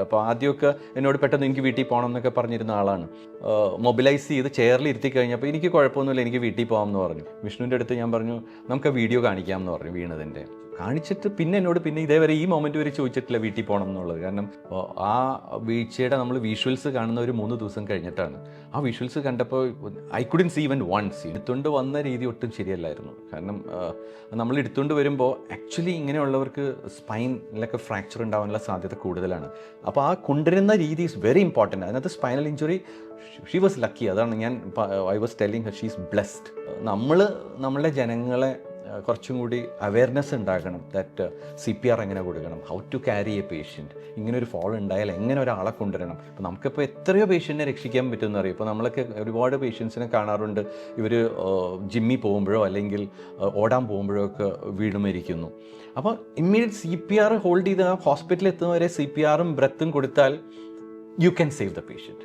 അപ്പോൾ ആദ്യമൊക്കെ എന്നോട് പെട്ടെന്ന് എനിക്ക് വീട്ടിൽ പോകണം എന്നൊക്കെ പറഞ്ഞിരുന്ന ആളാണ്. മൊബിലൈസ് ചെയ്ത് ചെയറിൽ ഇരുത്തി കഴിഞ്ഞപ്പോൾ എനിക്ക് കുഴപ്പമൊന്നുമില്ല എനിക്ക് വീട്ടിൽ പോകാം എന്ന് പറഞ്ഞു. വിഷ്ണുവിന്റെ അടുത്ത് ഞാൻ പറഞ്ഞു നമുക്ക് വീഡിയോ കാണിക്കാം എന്ന് പറഞ്ഞു വീണതിന്റെ കാണിച്ചിട്ട് പിന്നെ എന്നോട് പിന്നെ ഇതേവരെ ഈ മൊമെന്റ് വരെ ചോദിച്ചിട്ടില്ല വീട്ടിൽ പോകണം എന്നുള്ളത്. കാരണം ആ, വീഴ്ചയുടെ നമ്മൾ വിഷ്വൽസ് കാണുന്ന ഒരു മൂന്ന് ദിവസം കഴിഞ്ഞിട്ടാണ്. ആ വിഷ്വൽസ് കണ്ടപ്പോൾ I couldn't see even once എടുത്തുകൊണ്ട് വന്ന രീതി ഒട്ടും ശരിയല്ലായിരുന്നു. കാരണം നമ്മൾ എടുത്തുകൊണ്ട് വരുമ്പോൾ ആക്ച്വലി ഇങ്ങനെയുള്ളവർക്ക് സ്പൈനിലൊക്കെ ഫ്രാക്ചർ ഉണ്ടാവാനുള്ള സാധ്യത കൂടുതലാണ്. അപ്പോൾ ആ കൊണ്ടുവരുന്ന രീതി ഈസ് വെരി ഇമ്പോർട്ടന്റ് അതിനകത്ത് spinal injury she was lucky അതാണ് ഞാൻ I was telling she's blessed നമ്മൾ നമ്മളുടെ ജനങ്ങളെ കുറച്ചും കൂടി അവയർനെസ് ഉണ്ടാക്കണം ദാറ്റ് സി പി ആർ എങ്ങനെ കൊടുക്കണം? How to carry a patient ഇങ്ങനെ ഒരു ഫോൾ ഉണ്ടായാൽ എങ്ങനെ ഒരാളെ കൊണ്ടുവരണം? ഇപ്പോൾ നമുക്കിപ്പോൾ എത്രയോ പേഷ്യന്റിനെ രക്ഷിക്കാൻ പറ്റുമെന്ന് അറിയാം. ഇപ്പോൾ നമ്മളൊക്കെ ഒരുപാട് പേഷ്യൻസിനെ കാണാറുണ്ട്. ഇവർ ജിമ്മിൽ പോകുമ്പോഴോ അല്ലെങ്കിൽ ഓടാൻ പോകുമ്പോഴോ ഒക്കെ വീണുമരിക്കുന്നു അപ്പോൾ immediate C P R hold ചെയ്ത് ഹോസ്പിറ്റലിൽ എത്തുന്നവരെ സി പി ആറും ബ്രത്തും കൊടുത്താൽ you can save the patient